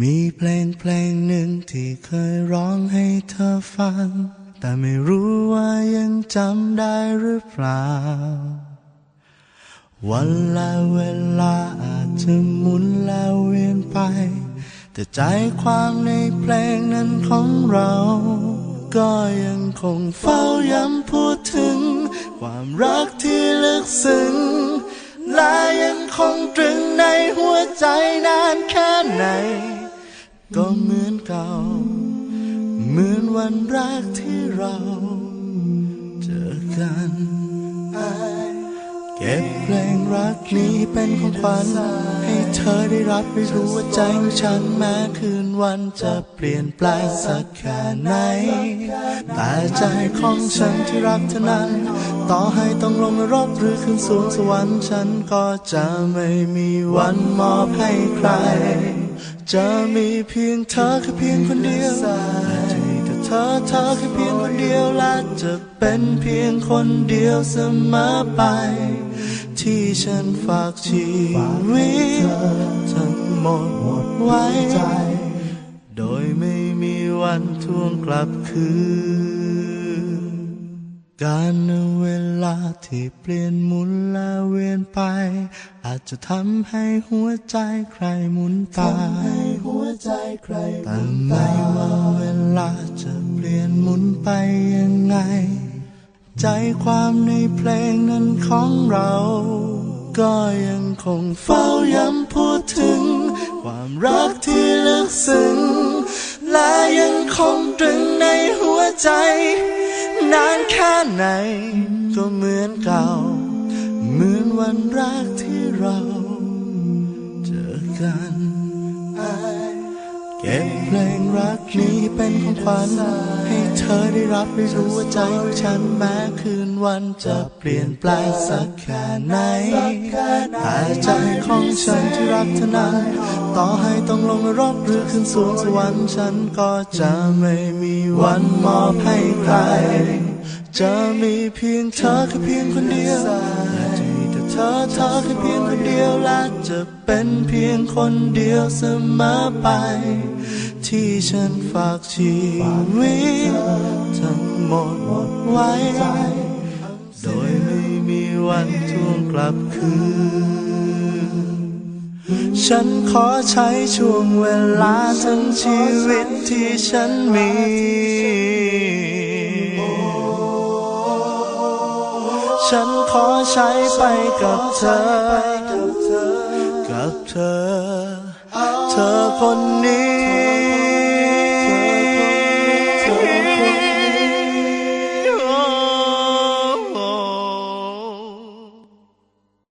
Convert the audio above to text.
มีเพลงเพลงหนึ่งที่เคยร้องให้เธอฟัง แต่ไม่รู้ว่ายังจำได้หรือเปล่า วันและเวลาอาจจะหมุนแล้วเวียนไป แต่ใจความในเพลงนั้นของเรา ก็ยังคงเฝ้าย้ำพูดถึง ความรักที่ลึกซึ้งและยังคงตรึงในหัวใจนานแค่ไหน ก็เหมือนเก่า เหมือนวันแรกที่เราเจอกันเก็บเพลงรักนี้เป็นของขวัญให้เธอได้รับได้รู้ว่าใจของฉันแม้คืนวันจะเปลี่ยนแปลงสักแค่ไหน แต่ใจของฉันที่รักเธอนั้น ต่อให้ต้องลงนรกหรือขึ้นสวงสวรรค์ฉันก็จะไม่มีวันมอบให้ใคร จะมีเพียงเธอแค่เพียงคนเดียวและจะมีแต่เธอเธอแค่เพียงคนเดียวและจะเป็นเพียงคนเดียวเสมอไป ที่ฉันฝากชีวิตทั้งหมดไว้โดยไม่มีวันทวงกลับคืน การเวลาที่เปลี่ยนหมุนและเวียนไป อาจจะทำให้หัวใจใครหมุนตายหัวใจใครแต่ไม่ว่าเวลาจะเปลี่ยนหมุนไปยังไง ใจความในเพลงนั้นของเรา ก็ยังคงเฝ้าย้ำพูดถึง ความรักที่ลึกซึ้งและยังคงตรึงในหัวใจ นานแค่ไหน ก็เหมือนเก่า เหมือนวันแรกที่เรา เจอกันเก็บเพลงรักนี้เป็นของขวัญให้เธอได้รับได้รู้ว่าใจของฉันแม้คืนวันจะเปลี่ยนแปลงสักแค่ไหนแต่ใจ ของฉันที่รักเธอนั้น ต่อให้ต้องลงนรกหรือขึ้นสวงสวรรค์ฉันก็จะไม่มีวันมอบให้ใคร จะมีเพียงเธอแค่เพียงคนเดียวและจะมีแต่เธอเธอแค่เพียงคนเดียวและจะเป็นเพียงคนเดียวเสมอไป ที่ฉันฝากชีวิตทั้งหมดไว้ โดยไม่มีวันทวงกลับคืน ฉันขอใช้ช่วงเวลาทั้งชีวิตที่ฉันมี ฉันขอใช้ไปกับเธอ กับเธอ เธอคนนี้